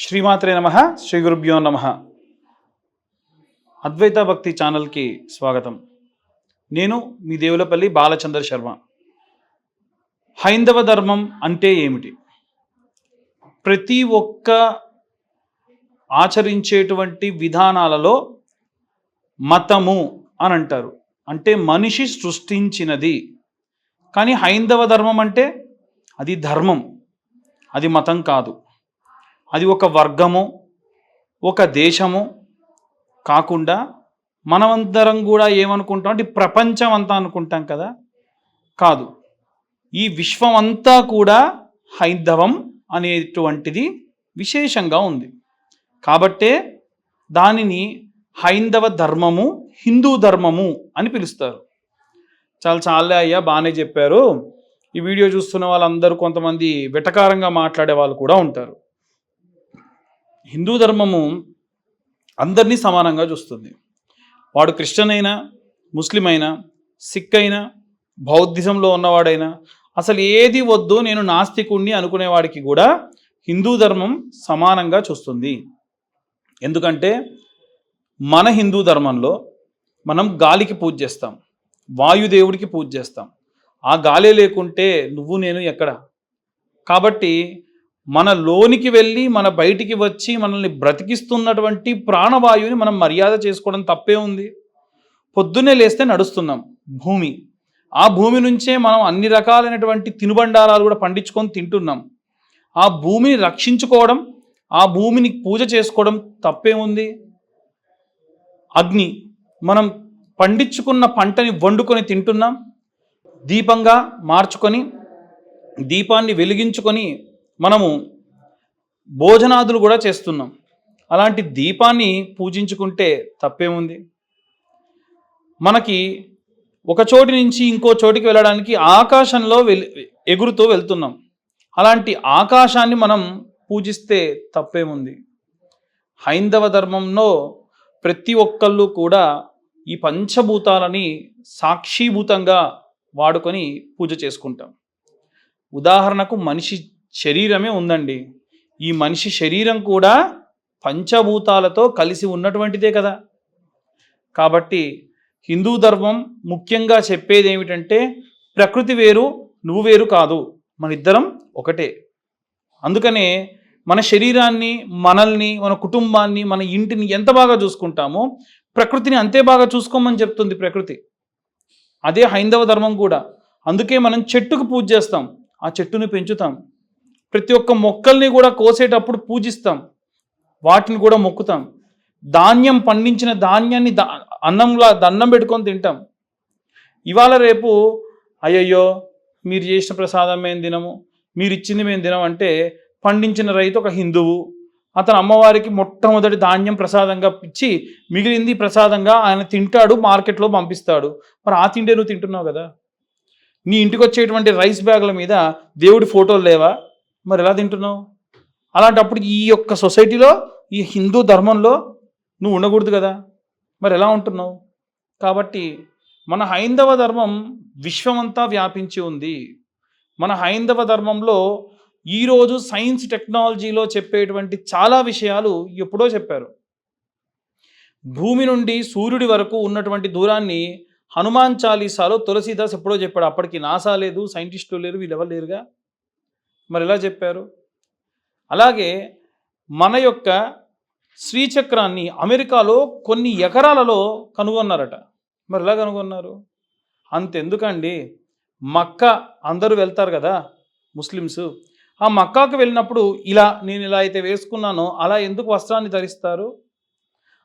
శ్రీమాత్రే నమ శ్రీ గురుభ్యో నమ. అద్వైత భక్తి ఛానల్కి స్వాగతం. నేను మీ దేవులపల్లి బాలచంద్ర శర్మ. హైందవ ధర్మం అంటే ఏమిటి? ప్రతి ఒక్క ఆచరించేటువంటి విధానాలలో మతము అని అంటారు. అంటే మనిషి సృష్టించినది. కానీ హైందవ ధర్మం అంటే అది ధర్మం. అది మతం కాదు. అది ఒక వర్గము ఒక దేశము కాకుండా మనమందరం కూడా ఏమనుకుంటాం అంటే ప్రపంచం అంతా అనుకుంటాం కదా? కాదు. ఈ విశ్వం అంతా కూడా హైందవం అనేటువంటిది విశేషంగా ఉంది. కాబట్టే దానిని హైందవ ధర్మము హిందూ ధర్మము అని పిలుస్తారు. చాలా చాలా అయ్యా బాగానే చెప్పారు. ఈ వీడియో చూస్తున్న వాళ్ళందరూ కొంతమంది వెటకారంగా మాట్లాడే వాళ్ళు కూడా ఉంటారు. హిందూ ధర్మము అందరినీ సమానంగా చూస్తుంది. వాడు క్రిస్టియన్ అయినా ముస్లిం అయినా సిక్ అయినా బౌద్ధిజంలో ఉన్నవాడైనా అసలు ఏది వద్దు నేను నాస్తికుణ్ణి అనుకునేవాడికి కూడా హిందూ ధర్మం సమానంగా చూస్తుంది. ఎందుకంటే మన హిందూ ధర్మంలో మనం గాలికి పూజ చేస్తాం. వాయుదేవుడికి పూజ చేస్తాం. ఆ గాలి లేకుంటే నువ్వు నేను ఎక్కడ? కాబట్టి మన లోనికి వెళ్ళి మన బయటికి వచ్చి మనల్ని బ్రతికిస్తున్నటువంటి ప్రాణవాయువుని మనం మర్యాద చేసుకోవడం తప్పే ఉంది. పొద్దున్నే లేస్తే నడుస్తున్నాం భూమి. ఆ భూమి నుంచే మనం అన్ని రకాలైనటువంటి తినుబండారాలు కూడా పండించుకొని తింటున్నాం. ఆ భూమిని రక్షించుకోవడం ఆ భూమిని పూజ చేసుకోవడం తప్పే ఉంది. అగ్ని. మనం పండించుకున్న పంటని వండుకొని తింటున్నాం. దీపంగా మార్చుకొని దీపాన్ని వెలిగించుకొని మనము భోజనాదులు కూడా చేస్తున్నాం. అలాంటి దీపాన్ని పూజించుకుంటే తప్పేముంది? మనకి ఒక చోటి నుంచి ఇంకో చోటికి వెళ్ళడానికి ఆకాశంలో వెల్ ఎగురుతూ వెళ్తున్నాం. అలాంటి ఆకాశాన్ని మనం పూజిస్తే తప్పేముంది? హైందవ ధర్మంలో ప్రతి ఒక్కళ్ళు కూడా ఈ పంచభూతాలని సాక్షిభూతంగా వాడుకొని పూజ చేసుకుంటాం. ఉదాహరణకు మనిషి శరీరమే ఉందండి. ఈ మనిషి శరీరం కూడా పంచభూతాలతో కలిసి ఉన్నటువంటిదే కదా. కాబట్టి హిందూ ధర్మం ముఖ్యంగా చెప్పేది ఏమిటంటే ప్రకృతి వేరు నువ్వు వేరు కాదు. మన ఇద్దరం ఒకటే. అందుకనే మన శరీరాన్ని మనల్ని మన కుటుంబాన్ని మన ఇంటిని ఎంత బాగా చూసుకుంటామో ప్రకృతిని అంతే బాగా చూసుకోమని చెప్తుంది ప్రకృతి. అదే హైందవ ధర్మం కూడా. అందుకే మనం చెట్టుకు పూజ చేస్తాం. ఆ చెట్టుని పెంచుతాం. ప్రతి ఒక్క మొక్కల్ని కూడా కోసేటప్పుడు పూజిస్తాం. వాటిని కూడా మొక్కుతాం. ధాన్యం పండించిన ధాన్యాన్ని దా అన్నంలా దండం పెట్టుకొని తింటాం. ఇవాళ రేపు అయ్యయ్యో మీరు చేసిన ప్రసాదం మేము తినము? మీరు ఇచ్చింది మేము తినం అంటే పండించిన రైతు ఒక హిందువు. అతను అమ్మవారికి మొట్టమొదటి ధాన్యం ప్రసాదంగా ఇచ్చి మిగిలింది ప్రసాదంగా ఆయన తింటాడు మార్కెట్లో పంపిస్తాడు. మరి ఆ తిండే నువ్వు తింటున్నావు కదా? నీ ఇంటికి వచ్చేటువంటి రైస్ బ్యాగుల మీద దేవుడి ఫోటోలు లేవా? మరి ఎలా తింటున్నావు? అలాంటప్పుడు ఈ యొక్క సొసైటీలో ఈ హిందూ ధర్మంలో నువ్వు ఉండకూడదు కదా. మరి ఎలా ఉంటున్నావు? కాబట్టి మన హైందవ ధర్మం విశ్వమంతా వ్యాపించి ఉంది. మన హైందవ ధర్మంలో ఈరోజు సైన్స్ టెక్నాలజీలో చెప్పేటువంటి చాలా విషయాలు ఎప్పుడో చెప్పారు. భూమి నుండి సూర్యుడి వరకు ఉన్నటువంటి దూరాన్ని హనుమాన్ చాలీసాలో తులసీదాస్ ఎప్పుడో చెప్పాడు. అప్పటికి నాసా లేదు సైంటిస్టులు లేరు వీళ్ళు ఎవరు లేరుగా? మరి ఎలా చెప్పారు? అలాగే మన యొక్క శ్రీచక్రాన్ని అమెరికాలో కొన్ని ఎకరాలలో కనుగొన్నారట. మరి ఎలా కనుగొన్నారు? అంతెందుకండి. మక్క అందరూ వెళ్తారు కదా ముస్లిమ్స్. ఆ మక్కాకు వెళ్ళినప్పుడు ఇలా నేను ఇలా అయితే వేసుకున్నానో అలా ఎందుకు వస్త్రాన్ని ధరిస్తారు?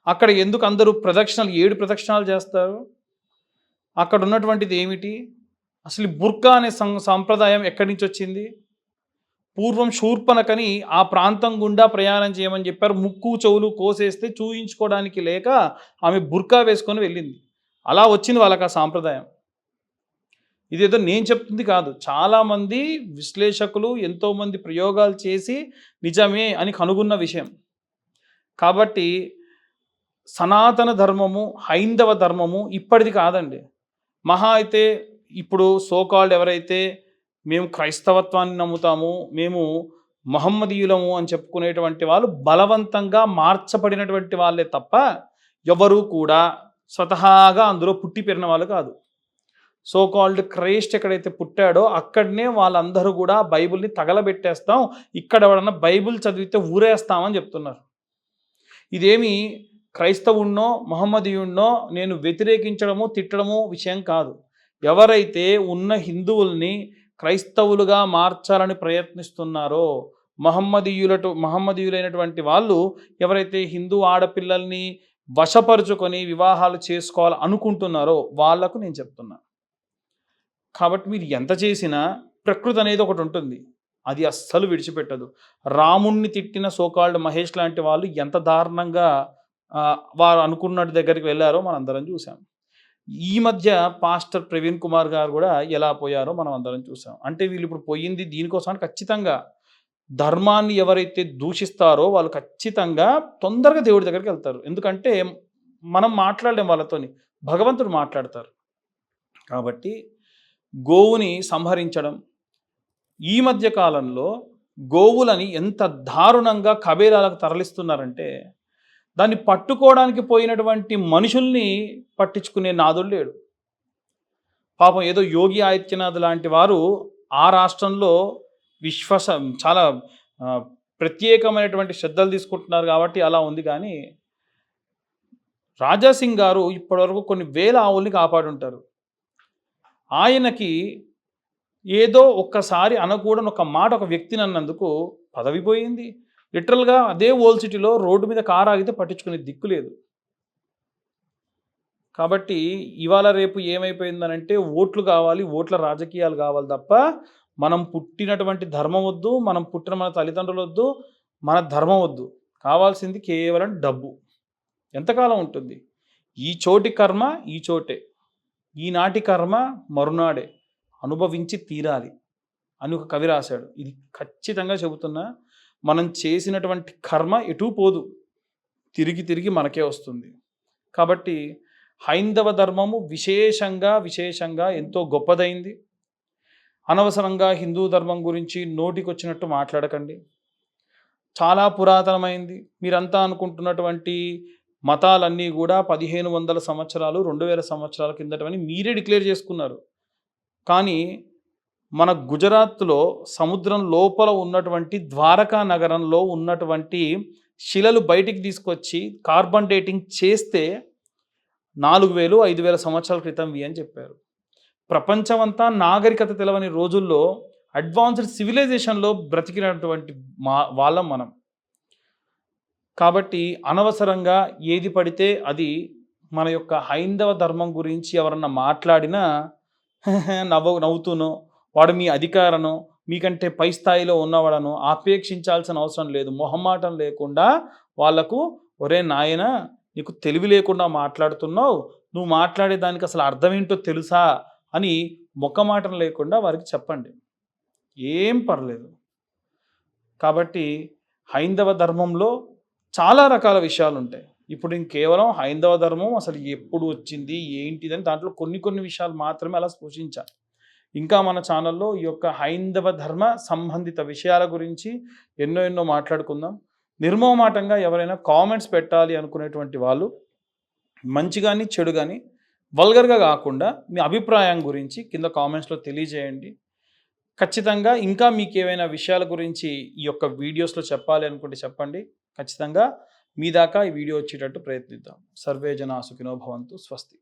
అక్కడ ఎందుకు అందరూ ప్రదక్షిణలు ఏడు ప్రదక్షిణాలు చేస్తారు? అక్కడ ఉన్నటువంటిది ఏమిటి? అసలు బుర్కా అనే సం సాంప్రదాయం ఎక్కడి నుంచి వచ్చింది? పూర్వం శూర్పణకని ఆ ప్రాంతం గుండా ప్రయాణం చేయమని చెప్పారు. ముక్కు చెవులు కోసేస్తే చూయించుకోవడానికి లేక ఆమె బుర్కా వేసుకొని వెళ్ళింది. అలా వచ్చింది వాళ్ళకి ఆ సాంప్రదాయం. ఇదేదో నేను చెప్తుంది కాదు. చాలామంది విశ్లేషకులు ఎంతోమంది ప్రయోగాలు చేసి నిజమే అని కనుగొన్న విషయం. కాబట్టి సనాతన ధర్మము హైందవ ధర్మము ఇప్పటిది కాదండి. మహా అయితే ఇప్పుడు సోకాల్డ్ ఎవరైతే మేము క్రైస్తవత్వాన్ని నమ్ముతాము మేము మహమ్మదీయులము అని చెప్పుకునేటువంటి వాళ్ళు బలవంతంగా మార్చబడినటువంటి వాళ్ళే తప్ప ఎవరు కూడా స్వతహాగా అందులో పుట్టి పెరిగిన వాళ్ళు కాదు. సో కాల్డ్ క్రైస్ట్ ఎక్కడైతే పుట్టాడో అక్కడనే వాళ్ళందరూ కూడా బైబిల్ని తగలబెట్టేస్తాం ఇక్కడ ఎవడన్నా బైబిల్ చదివితే ఊరేస్తామని చెప్తున్నారు. ఇదేమి క్రైస్తవుణ్ణో మహమ్మదీయుణ్ణో నేను వ్యతిరేకించడము తిట్టడము విషయం కాదు. ఎవరైతే ఉన్న హిందువుల్ని క్రైస్తవులుగా మార్చాలని ప్రయత్నిస్తున్నారో మహమ్మదీయులటు మహమ్మదీయులైనటువంటి వాళ్ళు ఎవరైతే హిందూ ఆడపిల్లల్ని వశపరుచుకొని వివాహాలు చేసుకోవాలి అనుకుంటున్నారో వాళ్ళకు నేను చెప్తున్నా. కాబట్టి మీరు ఎంత చేసినా ప్రకృతి అనేది ఒకటి ఉంటుంది. అది అస్సలు విడిచిపెట్టదు. రాముణ్ణి తిట్టిన సోకాల్డ్ మహేష్ లాంటి వాళ్ళు ఎంత దారుణంగా వారు అనుకున్నట్టు దగ్గరికి వెళ్ళారో మనందరం అందరం చూసాం ఈ మధ్య పాస్టర్ ప్రవీణ్ కుమార్ గారు కూడా ఎలా పోయారో మనం అందరం చూసాం. అంటే వీళ్ళు ఇప్పుడు పోయింది దీనికోసం ఖచ్చితంగా ధర్మాన్ని ఎవరైతే దూషిస్తారో వాళ్ళు ఖచ్చితంగా తొందరగా దేవుడి దగ్గరికి వెళ్తారు. ఎందుకంటే మనం మాట్లాడలేం వాళ్ళతోని భగవంతుడు మాట్లాడతారు. కాబట్టి గోవుని సంహరించడం ఈ మధ్య కాలంలో గోవులని ఎంత దారుణంగా కబేరాలకు తరలిస్తున్నారంటే దాన్ని పట్టుకోవడానికి పోయినటువంటి మనుషుల్ని పట్టించుకునే నాదుడు లేడు. పాపం ఏదో యోగి ఆదిత్యనాథ్ లాంటి వారు ఆ రాష్ట్రంలో విశ్వాస చాలా ప్రత్యేకమైనటువంటి శ్రద్ధలు తీసుకుంటున్నారు కాబట్టి అలా ఉంది కానీ రాజాసింగ్ గారు ఇప్పటివరకు కొన్ని వేల ఆవుల్ని కాపాడుంటారు. ఆయనకి ఏదో ఒక్కసారి అనకూడని ఒక మాట ఒక వ్యక్తిని అన్నందుకు పదవి పోయింది లిటరల్గా అదే ఓల్ సిటీలో రోడ్డు మీద కారు ఆగితే పట్టించుకునే దిక్కు లేదు. కాబట్టి ఇవాళ రేపు ఏమైపోయిందనంటే ఓట్లు కావాలి ఓట్ల రాజకీయాలు కావాలి తప్ప మనం పుట్టినటువంటి ధర్మం వద్దు మనం పుట్టిన మన తల్లిదండ్రులు వద్దు మన ధర్మం వద్దు. కావాల్సింది కేవలం డబ్బు. ఎంతకాలం ఉంటుంది? ఈ చోటి కర్మ ఈ చోటే. ఈనాటి కర్మ మరునాడే. అనుభవించి తీరాలి. అని ఒక కవి రాశాడు. ఇది ఖచ్చితంగా చెబుతున్నా. మనం చేసినటువంటి కర్మ ఎటు పోదు. తిరిగి తిరిగి మనకే వస్తుంది. కాబట్టి హైందవ ధర్మము విశేషంగా విశేషంగా ఎంతో గొప్పదైంది. అనవసరంగా హిందూ ధర్మం గురించి నోటికొచ్చినట్టు మాట్లాడకండి. చాలా పురాతనమైంది. మీరంతా అనుకుంటున్నటువంటి మతాలన్నీ కూడా పదిహేను వందల సంవత్సరాలు రెండు వేల సంవత్సరాల కిందటమని మీరే డిక్లేర్ చేసుకున్నారు. కానీ మన గుజరాత్లో సముద్రం లోపల ఉన్నటువంటి ద్వారకా నగరంలో ఉన్నటువంటి శిలలు బయటికి తీసుకొచ్చి కార్బన్ డేటింగ్ చేస్తే నాలుగు వేలు ఐదు వేల సంవత్సరాల క్రితంవి అని చెప్పారు. ప్రపంచమంతా నాగరికత తెలవని రోజుల్లో అడ్వాన్స్డ్ సివిలైజేషన్లో బ్రతికినటువంటి మా వాళ్ళం మనం. కాబట్టి అనవసరంగా ఏది పడితే అది మన యొక్క హైందవ ధర్మం గురించి ఎవరన్నా మాట్లాడినా నవ్వు నవ్వుతూనో వాడు మీ అధికారను మీకంటే పై స్థాయిలో ఉన్నవాడను ఆపేక్షించాల్సిన అవసరం లేదు. మొహమాటం లేకుండా వాళ్ళకు ఒరే నాయన నీకు తెలివి లేకుండా మాట్లాడుతున్నావు. నువ్వు మాట్లాడే దానికి అసలు అర్థం ఏంటో తెలుసా? అని ముఖమాటం లేకుండా వారికి చెప్పండి. ఏం పర్లేదు. కాబట్టి హైందవ ధర్మంలో చాలా రకాల విషయాలు ఉంటాయి. ఇప్పుడు కేవలం హైందవ ధర్మం అసలు ఎప్పుడు వచ్చింది ఏంటిదని దాంట్లో కొన్ని కొన్ని విషయాలు మాత్రమే అలా స్పృశించాలి ఇంకా మన ఛానల్లో ఈ యొక్క హైందవ ధర్మ సంబంధిత విషయాల గురించి ఎన్నో ఎన్నో మాట్లాడుకుందాం. నిర్మోమాటంగా ఎవరైనా కామెంట్స్ పెట్టాలి అనుకునేటువంటి వాళ్ళు మంచి కానీ చెడు కానీ వల్గర్గా కాకుండా మీ అభిప్రాయం గురించి కింద కామెంట్స్లో తెలియజేయండి. ఖచ్చితంగా ఇంకా మీకు ఏవైనా విషయాల గురించి ఈ యొక్క వీడియోస్లో చెప్పాలి అనుకుంటే చెప్పండి. ఖచ్చితంగా మీ దాకా ఈ వీడియో వచ్చేటట్టు ప్రయత్నిద్దాం. సర్వే జనా సుఖినో భవంతు. స్వస్తి.